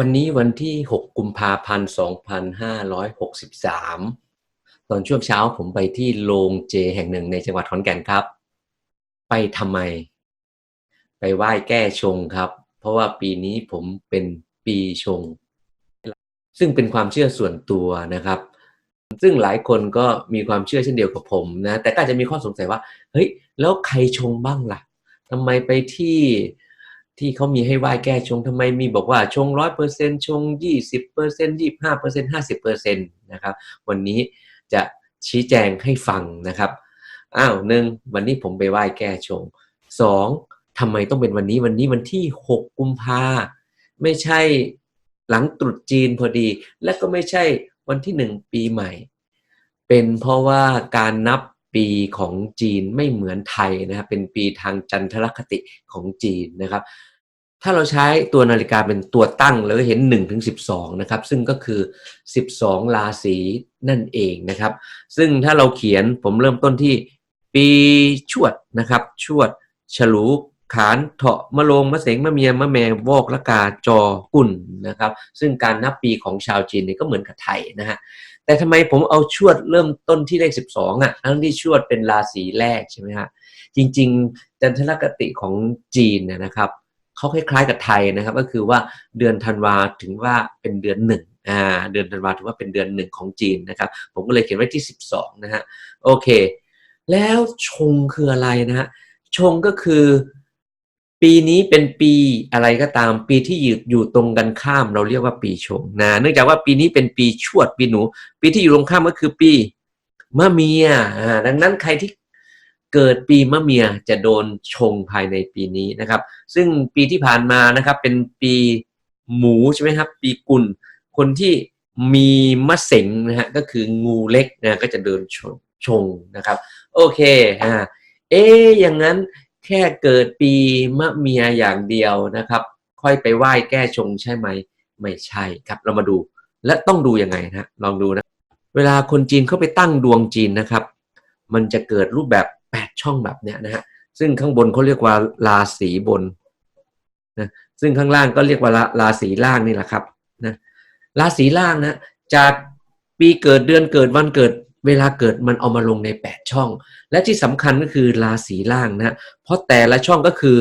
วันนี้วันที่ 6 กุมภาพันธ์ 2563 ตอนช่วงเช้าผมไปที่โรงเจแห่งหนึ่งในจังหวัดขอนแก่นครับ ไปทำไม ไปไหว้แก้ชงครับ เพราะว่าปีนี้ผมเป็นปีชง ซึ่งเป็นความเชื่อส่วนตัวนะครับ ซึ่งหลายคนก็มีความเชื่อเช่นเดียวกับผมนะ แต่ก็จจะมีข้อสงสัยว่า เฮ้ย แล้วใครชงบ้างล่ะทำไมไปที่ ที่เขามีให้ไหว้แก้ชงทำไมมีบอกว่าชงร้อยเปอร์เซ็นชงยี่สิบเปอร์เซ็นยี่ห้าเปอร์เซ็นห้าสิบเปอร์เซ็นตนะครับ วันนี้จะชี้แจงให้ฟังนะครับ อ้าวหนึ่งวันนี้ผมไปไหว้แก้ชงสองทำไมต้องเป็นวันนี้วันนี้วันที่หกกุมภาไม่ใช่หลังตรุษจีนพอดี และก็ไม่ใช่วันที่หนึ่งปีใหม่ เป็นเพราะว่าการนับ ปีของจีนไม่เหมือนไทยนะครับ เป็นปีทางจันทรคติของจีนนะครับ ถ้าเราใช้ตัวนาฬิกาเป็นตัวตั้งเราก็เห็น1ถึง12 นะครับ ซึ่งก็คือ 12 ราศีนั่นเองนะครับ ซึ่งถ้าเราเขียนผมเริ่มต้นที่ปีชวดนะครับ ชวด ฉลู ขานเถาะมะโรงมะเสงมะเมียมะแมวอกละกาจอกุ่นนะครับ ซึ่งการนับปีของชาวจีนเนี่ยก็เหมือนกับไทยนะฮะแต่ทำไมผมเอาชวดเริ่มต้นที่เลข 12อะทั้งที่ชวดเป็นราศีแรกใช่ไหมฮะจริง ๆ จันทรคติของจีนเนี่ยนะครับเขาคล้ายๆกับไทยนะครับ ก็คือว่าเดือนธันวาถึงว่าเป็นเดือนหนึ่งอ่าเดือนธันวาถือว่าเป็นเดือนหนึ่งของจีนนะครับ ผมก็เลยเขียนไว้ที่ 12 นะฮะโอเค แล้วชงคืออะไรนะฮะชงก็คือ ปีนี้เป็นปีอะไรก็ตาม ปีที่อยู่อยู่ตรงกันข้าม เราเรียกว่าปีชงนะเนื่องจากว่าปีนี้เป็นปีชวดปีหนู ปีที่อยู่ตรงข้ามก็คือปีมะเมียดังนั้นใครที่เกิดปีมะเมียจะโดนชงภายในปีนี้นะครับ ซึ่งปีที่ผ่านมานะครับเป็นปีหมูใช่ไหมครับ ปีกุลคนที่มีมะเสงนะฮะก็คืองูเล็กนะก็จะเดินชงชงนะครับ โอเคอ่าเอ๊อย่างนั้น แค่เกิดปีมะเมียอย่างเดียวนะครับ ค่อยไปไหว้แก้ชงใช่ไหม ไม่ใช่ครับเรามาดู และต้องดูยังไงนะลองดูนะ เวลาคนจีนเขาไปตั้งดวงจีนนะครับ มันจะเกิดรูปแบบแปดช่องแบบเนี้ยนะฮะซึ่งข้างบนเขาเรียกว่าราศีบนนะซึ่งข้างล่างก็เรียกว่าราราศีล่างนี่แหละครับนะราศีล่างนะจากปีเกิดเดือนเกิดวันเกิด เวลาเกิดมันเอามาลงในแปดช่อง และที่สำคัญก็คือราศีล่างนะเพราะแต่ละช่องก็คือ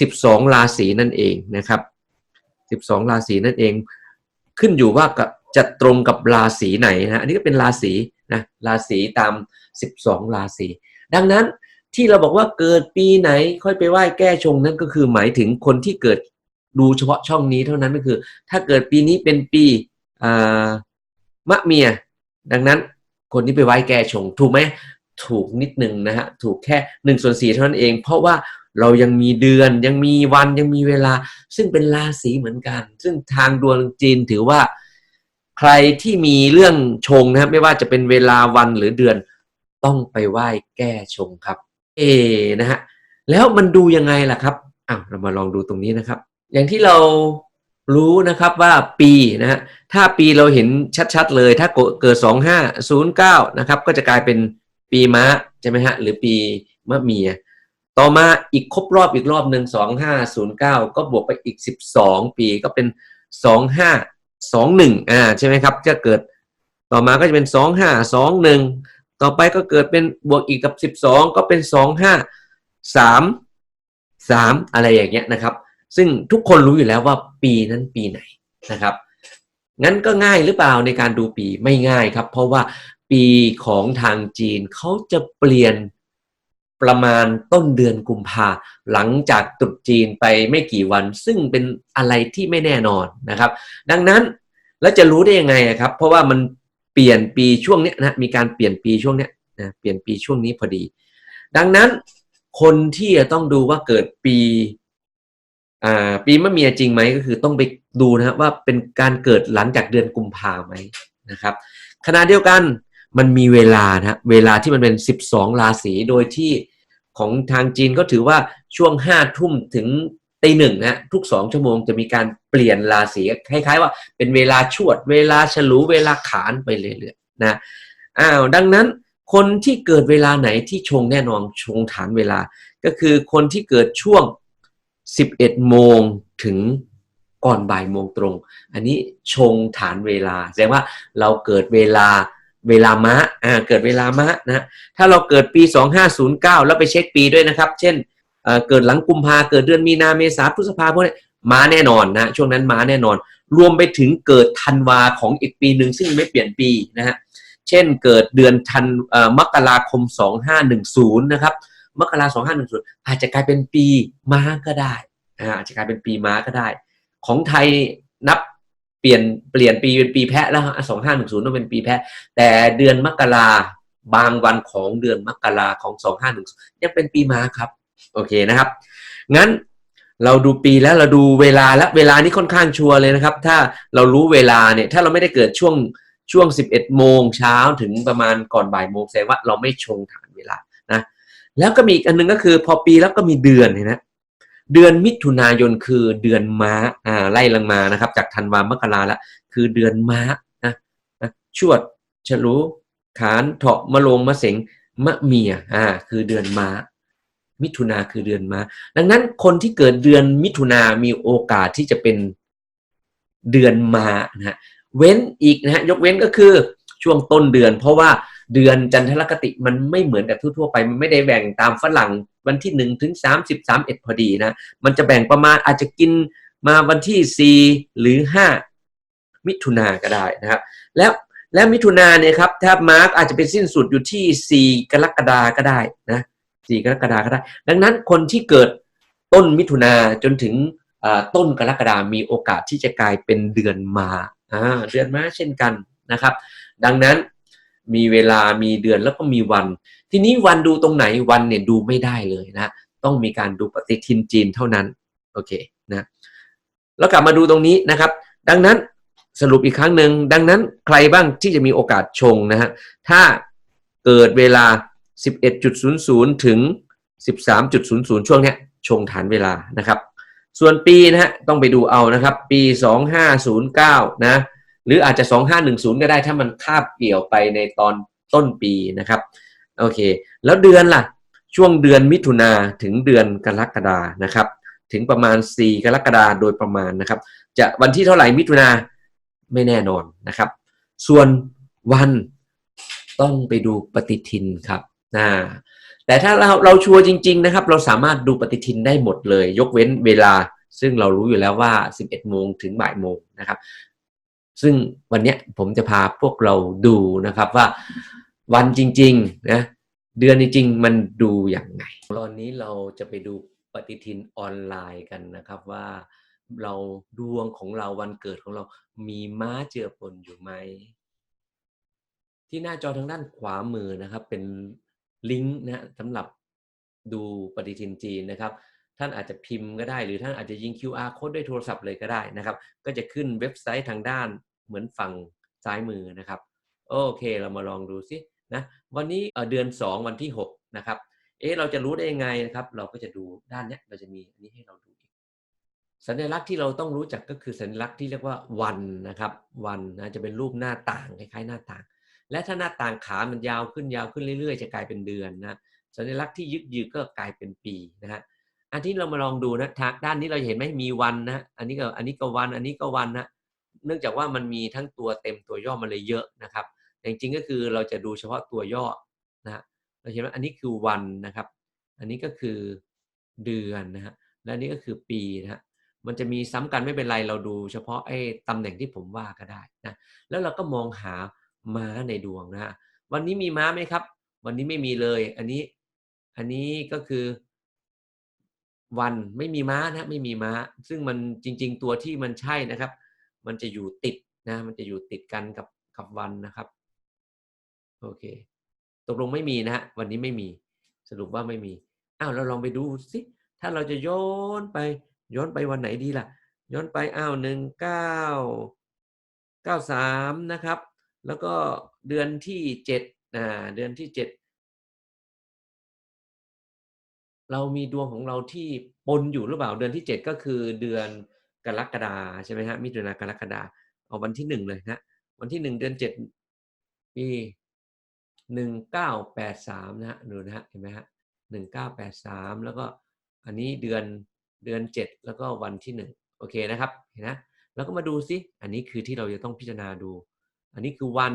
สิบสองราศีนั่นเองนะครับสิบสองราศีนั่นเอง ขึ้นอยู่ว่าจะตรงกับราศีไหนนะอันนี้ก็เป็นราศีนะราศีตาม 12 ราศีดังนั้นที่เราบอกว่าเกิดปีไหนค่อยไปไหว้แก้ชงนั่นก็คือหมายถึงคนที่เกิดดูเฉพาะช่องนี้เท่านั้นก็คือ ถ้าเกิดปีนี้เป็นปีมะเมีย ดังนั้น คนที่ไปไหว้แก้ชง ถูกไหมถูกนิดหนึ่งนะฮะถูกแค่หนึ่งส่วนสี่เท่านั้นเอง เพราะว่าเรายังมีเดือนยังมีวันยังมีเวลา ซึ่งเป็นราศีเหมือนกัน ซึ่งทางดวงจีนถือว่า ใครที่มีเรื่องชงนะครับไม่ว่าจะเป็นเวลาวันหรือเดือน ต้องไปไหว้แก้ชงครับ เอนะฮะแล้วมันดูยังไงล่ะครับอ้าวเรามาลองดูตรงนี้นะครับ อย่างที่เรา รู้นะครับว่าปีนะฮะถ้าปีเราเห็นชัดๆเลย ถ้าเกิด 2509 นะครับ ก็จะกลายเป็นปีมะใช่ไหมฮะหรือปีมะเมีย ต่อมาอีกครบรอบอีกรอบหนึ่ง2509 ก็บวกไปอีก 12 ปีก็เป็น 25สองหนึ่งอ่าใช่ไหมครับ จะเกิดต่อมาก็จะเป็นสองห้าสองหนึ่งต่อไปก็เกิดเป็นบวกอีกกับสิบสองก็เป็นสองห้าสามสามอะไรอย่างเงี้ยนะครับ ซึ่งทุกคนรู้อยู่แล้วว่าปีนั้นปีไหนนะครับ งั้นก็ง่ายหรือเปล่าในการดูปีไม่ง่ายครับ เพราะว่าปีของทางจีนเขาจะเปลี่ยนประมาณต้นเดือนกุมภาหลังจากตรุษจีนไปไม่กี่วัน ซึ่งเป็นอะไรที่ไม่แน่นอนนะครับ ดังนั้นแล้วจะรู้ได้ยังไงครับ เพราะว่ามันเปลี่ยนปีช่วงนี้นะมีการเปลี่ยนปีช่วงนี้นะเปลี่ยนปีช่วงนี้พอดี ดังนั้นคนที่จะต้องดูว่าเกิดปี ปีมะเมียจริงไหมก็คือต้องไปดูนะครับว่าเป็นการเกิดหลังจากเดือนกุมภาไหมนะครับขณะเดียวกันมันมีเวลานะเวลาที่มันเป็น 12 ราศีโดยที่ของทางจีนก็ถือว่าช่วงห้าทุ่มถึงตีหนึ่งนะทุกสองชั่วโมงจะมีการเปลี่ยนราศีคล้ายๆว่าเป็นเวลาชวด เวลาฉลูเวลาขานไปเรื่อยๆนะอ้าวดังนั้นคนที่เกิดเวลาไหนที่ชงแน่นอนชงฐานเวลา ก็คือคนที่เกิดช่วง 11 โมงถึงก่อนบ่ายโมงตรง อันนี้ชงฐานเวลา แสดงว่าเราเกิดเวลาเวลามะอ่าเกิดเวลามะนะถ้าเราเกิดปี 2509 แล้วไปเช็คปีด้วยนะครับ เช่นเกิดหลังกุมภาเกิดเดือนมีนาเมษาพฤษภาพวกนี้มาแน่นอนนะช่วงนั้นมาแน่นอน รวมไปถึงเกิดธันวาของอีกปีหนึ่งซึ่งไม่เปลี่ยนปีนะฮะเช่นเกิดเดือนธันเอ่อมกราคม 2510 นะครับ มกราคม2510อาจจะกลายเป็นปีม้าก็ได้อาอาจจะกลายเป็นปีม้าก็ได้ ของไทยนับเปลี่ยนเปลี่ยนปีเป็นปีแพะแล้วสองห้าหนึ่งศูนย์ต้องเป็นปีแพะ แต่เดือนมกราบางวันของเดือนมกราของสองห้าหนึ่งยังเป็นปีม้าครับ โอเคนะครับ งั้นเราดูปีแล้วเราดูเวลาแล้วเวลานี้ค่อนข้างชัวร์เลยนะครับ ถ้าเรารู้เวลาเนี่ย ถ้าเราไม่ได้เกิดช่วงช่วง 11 โมงเช้าถึงประมาณก่อนบ่ายโมงแสดงว่าเราไม่ชงฐานเวลานะ แล้วก็มีอีกอันหนึงก็คือ พอปีแล้วก็มีเดือนเห็นไหมเดือนมิถุนายนคือเดือนม้าอ่าไล่ลงมานะครับ จากธันวามกราแล้วคือเดือนม้านะนะชวดฉลูขานเถาะมะโรงมะเสงมะเมียอ่าคือเดือนม้า มิถุนาคือเดือนม้า ดังนั้นคนที่เกิดเดือนมิถุนามีโอกาสที่จะเป็นเดือนม้านะฮะเว้นอีกนะฮะยกเว้นก็คือช่วงต้นเดือน เพราะว่า เดือนจันทรคติมันไม่เหมือนกับทั่วๆไป มันไม่ได้แบ่งตามฝรั่งวันที่หนึ่งถึงสามสิบสามเอ็ดพอดีนะ มันจะแบ่งประมาณอาจจะกินมาวันที่สี่หรือห้ามิถุนาก็ได้นะครับ แล้วแล้วมิถุนาเนี่ยครับถ้ามาร์กอาจจะไปสิ้นสุดอยู่ที่4กรกฎาก็ได้นะ4กรกฎาก็ได้ ดังนั้นคนที่เกิดต้นมิถุนาจนถึงต้นกรกฎามีโอกาสที่จะกลายเป็นเดือนมาเดือนมาเช่นกันนะครับ ดังนั้น มีเวลามีเดือนแล้วก็มีวัน ทีนี้วันดูตรงไหนวันเนี่ยดูไม่ได้เลยนะ ต้องมีการดูปฏิทินจีนเท่านั้นโอเคนะแล้วกลับมาดูตรงนี้นะครับ ดังนั้นสรุปอีกครั้งหนึ่งดังนั้นใครบ้างที่จะมีโอกาสชงนะฮะถ้าเกิดเวลา 11.00 ถึง 13.00 ช่วงเนี้ยชงฐานเวลานะครับ ส่วนปีนะฮะต้องไปดูเอานะครับ ปี 2509 นะ รืออาจจะ 2510 ก็ได้ถ้ามันคาบเกี่ยวไปในตอนต้นปีนะครับโอเค แล้วเดือนล่ะ ช่วงเดือนมิถุนาถึงเดือนกรกฎานะครับ ถึงประมาณ 4 กรกฎาโดยประมาณนะครับ จะวันที่เท่าไหร่มิถุนาไม่แน่นอนนะครับ ส่วนวันต้องไปดูปฏิทินครับนะแต่ถ้าเราเราชัวร์จริง ๆ นะครับ เราสามารถดูปฏิทินได้หมดเลย ยกเว้นเวลาซึ่งเรารู้อยู่แล้วว่า 11 โมงถึงบ่ายโมงนะครับ ซึ่งวันนี้ผมจะพาพวกเราดูนะครับว่าวันจริงๆนะเดือนจริงๆมันดูอย่างไง ตอนนี้เราจะไปดูปฏิทินออนไลน์กันนะครับว่าเราดวงของเราวันเกิดของเรามีม้าเจือปนอยู่ไหม ที่หน้าจอทางด้านขวามือนะครับ เป็นลิงก์นะสำหรับดูปฏิทินจีนนะครับ ท่านอาจจะพิมพ์ก็ได้ หรือท่านอาจจะยิง QR code ด้วยโทรศัพท์เลยก็ได้นะครับ ก็จะขึ้นเว็บไซต์ทางด้าน เหมือนฝั่งซ้ายมือนะครับ โอเคเรามาลองดูสินะวันนี้เอ่อเดือน 2 วันที่ 6 นะครับ เอ๊ะเราจะรู้ได้ยังไงนะครับ เราก็จะดูด้านเนี้ยเราจะมีอันนี้ให้เราดูอีก สัญลักษณ์ที่เราต้องรู้จักก็คือสัญลักษณ์ที่เรียกว่าวันนะครับวันนะจะเป็นรูปหน้าต่างคล้ายๆหน้าต่าง และถ้าหน้าต่างขามันยาวขึ้นยาวขึ้นเรื่อย ๆ จะกลายเป็นเดือนนะสัญลักษณ์ที่ยึกยือก็กลายเป็นปีนะฮะอันที่เรามาลองดูนะทางด้านนี้เราเห็นไหมมีวันนะอันนี้ก็อันนี้ก็วันอันนี้ก็วันนะ เนื่องจากว่ามันมีทั้งตัวเต็มตัวย่อมันเลยเยอะนะครับแต่จริงๆก็คือเราจะดูเฉพาะตัวย่อนะเราเห็นว่าอันนี้คือวันนะครับ อันนี้ก็คือเดือนนะฮะและนี้ก็คือปีนะฮะมันจะมีซ้ำกันไม่เป็นไรเราดูเฉพาะไอ้ตำแหน่งที่ผมว่าก็ได้นะแล้วเราก็มองหาม้าในดวงนะวันนี้มีม้าไหมครับ วันนี้ไม่มีเลย อันนี้อันนี้ก็คือวันไม่มีม้านะไม่มีม้า ซึ่งมันจริง ๆ ตัวที่มันใช่นะครับ มันจะอยู่ติดนะ มันจะอยู่ติดกันกับกับวันนะครับ โอเค ตกลงไม่มีนะฮะ วันนี้ไม่มี สรุปว่าไม่มี อ้าว เราลองไปดูสิ ถ้าเราจะย้อนไป ย้อนไปวันไหนดีล่ะ ย้อนไป อ้าวหนึ่งเก้าเก้าสามนะครับ แล้วก็เดือนที่เจ็ดอ่า เดือนที่เจ็ดเรามีดวงของเราที่ปนอยู่หรือเปล่า เดือนที่เจ็ดก็คือเดือน กรกฎาใช่ไหมฮะมิถุนากรกฎาเอาวันที่หนึ่งเลยนะวันที่หนึ่งเดือนเจ็ดปีหนึ่งเก้าแปดสามนะฮะดูนะฮะเห็นไหมฮะหนึ่งเก้าแปดสามแล้วก็อันนี้เดือนเดือนเจ็ดแล้วก็วันที่หนึ่งโอเคนะครับเห็นนะแล้วก็มาดูซิอันนี้คือที่เราจะต้องพิจารณาดู อันนี้คือวัน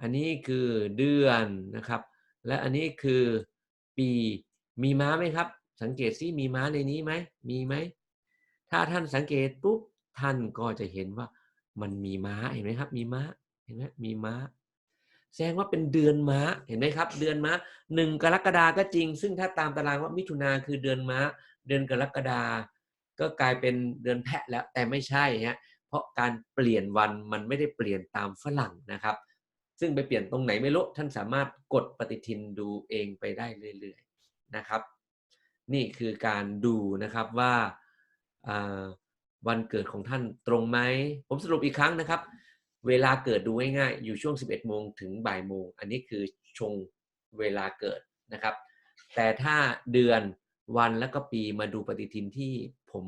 อันนี้คือเดือนนะครับ และอันนี้คือปีมีม้าไหมครับ สังเกตซิมีม้าในนี้ไหมมีไหม ถ้าท่านสังเกตปุ๊บท่านก็จะเห็นว่ามันมีม้าเห็นไหมครับ มีม้าเห็นไหมมีม้า แสดงว่าเป็นเดือนม้าเห็นไหมครับ เดือนม้าหนึ่งกรกฎาก็จริง ซึ่งถ้าตามตารางว่ามิถุนาคือเดือนม้า เดือนกรกฎาก็กลายเป็นเดือนแพะแล้วแต่ไม่ใช่ฮะเพราะการเปลี่ยนวันมันไม่ได้เปลี่ยนตามฝรั่งนะครับ ซึ่งไปเปลี่ยนตรงไหนไม่รู้ท่านสามารถกดปฏิทินดูเองไปได้เรื่อยๆนะครับ นี่คือการดูนะครับว่า วันเกิดของท่านตรงไหม ผมสรุปอีกครั้งนะครับ เวลาเกิดดูง่ายๆอยู่ช่วง 11 โมงถึงบ่ายโมง อันนี้คือชงเวลาเกิดนะครับ แต่ถ้าเดือนวันแล้วก็ปีมาดูปฏิทินที่ผม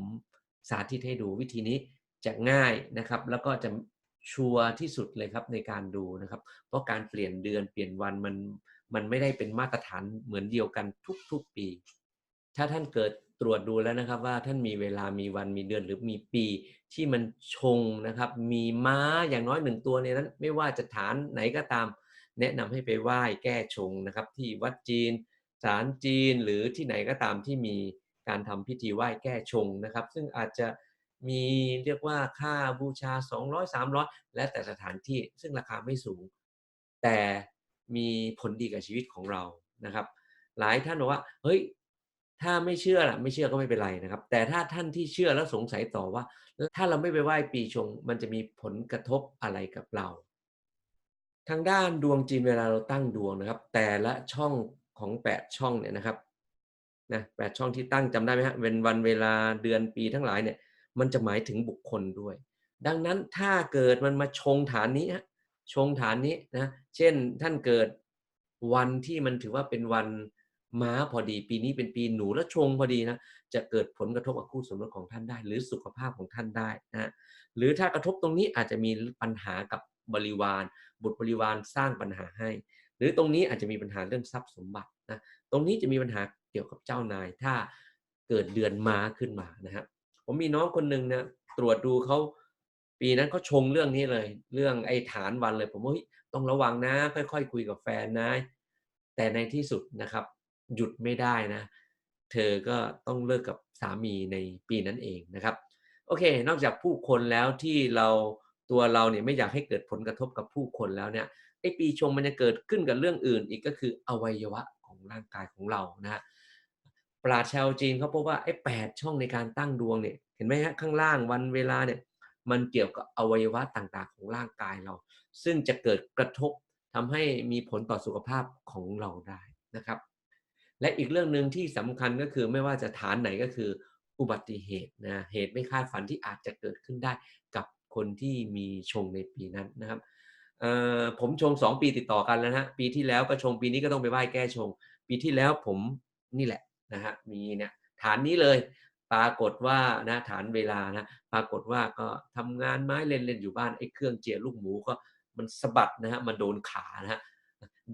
สาธิตให้ดูวิธีนี้จะง่ายนะครับ แล้วก็จะชัวร์ที่สุดเลยครับในการดูนะครับ เพราะการเปลี่ยนเดือนเปลี่ยนวันมันมันไม่ได้เป็นมาตรฐานเหมือนเดียวกันทุกๆปี ถ้าท่านเกิด ตรวจดูแล้วนะครับว่าท่านมีเวลามีวันมีเดือนหรือมีปีที่มันชงนะครับ มีม้าอย่างน้อยหนึ่งตัวในนั้น ไม่ว่าจะฐานไหนก็ตาม แนะนำให้ไปไหว้แก้ชงนะครับ ที่วัดจีนศาลจีนหรือที่ไหนก็ตามที่มีการทำพิธีไหว้แก้ชงนะครับ ซึ่งอาจจะมีเรียกว่าค่าบูชา 200 300 และแต่สถานที่ซึ่งราคาไม่สูง แต่มีผลดีกับชีวิตของเรานะครับ หลายท่านบอกว่าเฮ้ย ถ้าไม่เชื่อล่ะไม่เชื่อก็ไม่เป็นไรนะครับ แต่ถ้าท่านที่เชื่อแล้วสงสัยต่อว่า ถ้าเราไม่ไปไหว้ปีชง มันจะมีผลกระทบอะไรกับเรา ทางด้านดวงจีนเวลาเราตั้งดวงนะครับ แต่ละช่องของแปดช่องเนี่ยนะครับนะแปดช่องที่ตั้งจำได้ไหมฮะเป็นวันเวลาเดือนปีทั้งหลายเนี่ย มันจะหมายถึงบุคคลด้วย ดังนั้นถ้าเกิดมันมาชงฐานนี้ฮะชงฐานนี้นะเช่นท่านเกิดวันที่มันถือว่าเป็นวัน ม้าพอดีปีนี้เป็นปีหนูและชงพอดีนะจะเกิดผลกระทบกับคู่สมรสของท่านได้ หรือสุขภาพของท่านได้นะหรือถ้ากระทบตรงนี้อาจจะมีปัญหากับบริวาร บุตรบริวารสร้างปัญหาให้ หรือตรงนี้อาจจะมีปัญหาเรื่องทรัพย์สมบัตินะตรงนี้จะมีปัญหาเกี่ยวกับเจ้านาย ถ้าเกิดเดือนม้าขึ้นมานะครับผมมีน้องคนหนึ่งนะตรวจดูเขาปีนั้นเขาชงเรื่องนี้เลย เรื่องไอ้ฐานวันเลย ผมว่าต้องระวังนะ ค่อยๆคคุยกับแฟนนะแต่ในที่สุดนะครับ หยุดไม่ได้นะ เธอก็ต้องเลิกกับสามีในปีนั้นเองนะครับ โอเค นอกจากผู้คนแล้วที่เราตัวเราเนี่ยไม่อยากให้เกิดผลกระทบกับผู้คนแล้วเนี่ยไอปีชงมันจะเกิดขึ้นกับเรื่องอื่น อีกก็คืออวัยวะของร่างกายของเรานะฮะปราชาวจีนเขาพบว่าไอ้แปดช่องในการตั้งดวงเนี่ยเห็นไหมฮะข้างล่างวันเวลาเนี่ยมันเกี่ยวกับอวัยวะต่างๆ ของร่างกายเรา ซึ่งจะเกิดกระทบทำให้มีผลต่อสุขภาพของเราได้นะครับ และอีกเรื่องหนึ่งที่สำคัญก็คือไม่ว่าจะฐานไหนก็คืออุบัติเหตุนะเหตุไม่คาดฝันที่อาจจะเกิดขึ้นได้กับคนที่มีชงในปีนั้นนะครับผมชงสองปีติดต่อกันแล้วนะปีที่แล้วก็ชงปีนี้ก็ต้องไปไหว้แก้ชง ปีที่แล้วผมนี่แหละนะฮะมีเนี่ยฐานนี้เลยปรากฏว่านะฐานเวลานะปรากฏว่าก็ทำงานไม้เล่นๆอยู่บ้านไอ้เครื่องเจียลูกหมูก็มันสะบัดนะฮะมันโดนขานะฮะ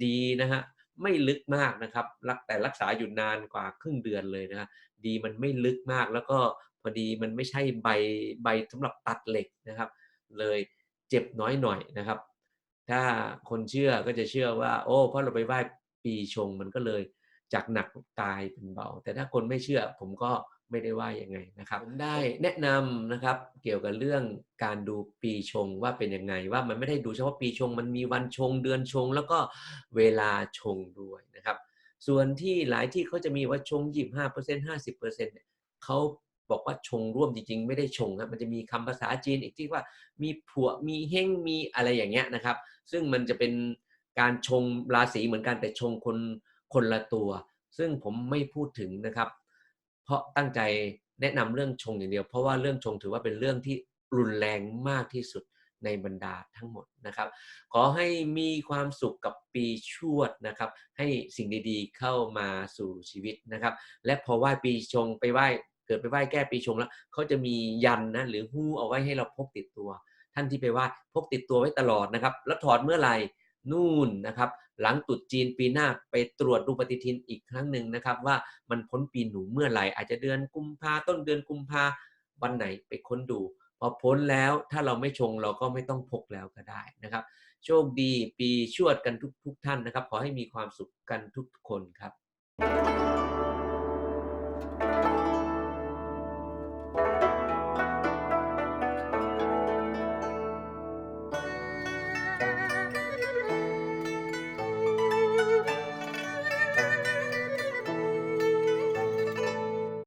ดีนะฮะ ไม่ลึกมากนะครับรักแต่รักษาอยู่นานกว่าครึ่งเดือนเลยนะดีมันไม่ลึกมากแล้วก็พอดีมันไม่ใช่ใบใบสำหรับตัดเหล็กนะครับ เลยเจ็บน้อยหน่อยนะครับ ถ้าคนเชื่อก็จะเชื่อว่า โอ้เพราะเราไปไหว้ปีชงมันก็เลยจากหนักกายเป็นเบา แต่ถ้าคนไม่เชื่อผมก็ ไม่ได้ว่ายังไงนะครับ ผมได้แนะนำนะครับเกี่ยวกับเรื่องการดูปีชงว่าเป็นยังไง ว่ามันไม่ได้ดูเฉพาะปีชง มันมีวันชงเดือนชง แล้วก็เวลาชงด้วยนะครับ ส่วนที่หลายที่เขาจะมีว่าชงยี่ห้าเปอร์เซ็นต์ห้าสิบเปอร์เซ็นต์เนี่ยเขาบอกว่าชงร่วมจริงๆ ไม่ได้ชงครับมันจะมีคำภาษาจีนอีกที่ว่ามีผัวมีเฮงมีอะไรอย่างเงี้ยนะครับ ซึ่งมันจะเป็นการชงราศีเหมือนกันแต่ชงคนคนละตัว ซึ่งผมไม่พูดถึงนะครับ เพราะตั้งใจแนะนำเรื่องชงอย่างเดียว เพราะว่าเรื่องชงถือว่าเป็นเรื่องที่รุนแรงมากที่สุดในบรรดาทั้งหมดนะครับ ขอให้มีความสุขกับปีชวดนะครับ ให้สิ่งดีๆเข้ามาสู่ชีวิตนะครับ และพอไหว้ปีชงไปไหว้เกิดไปไหว้แก้ปีชงแล้วเขาจะมียันนะหรือหู้เอาไว้ให้เราพกติดตัว ท่านที่ไปไหว้พกติดตัวไว้ตลอดนะครับ แล้วถอดเมื่อไหร่ นู่นนะครับ หลังตุดจีนปีหน้าไปตรวจดูปฏิทินอีกครั้งหนึ่งนะครับ ว่ามันพ้นปีหนูเมื่อไหร่อาจจะเดือนกุมภาต้นเดือนกุมภาวันไหนไปค้นดู พอพ้นแล้วถ้าเราไม่ชงเราก็ไม่ต้องพกแล้วก็ได้นะครับ โชคดีปีชวดกันทุกทุกท่านนะครับ ขอให้มีความสุขกันทุกคนครับ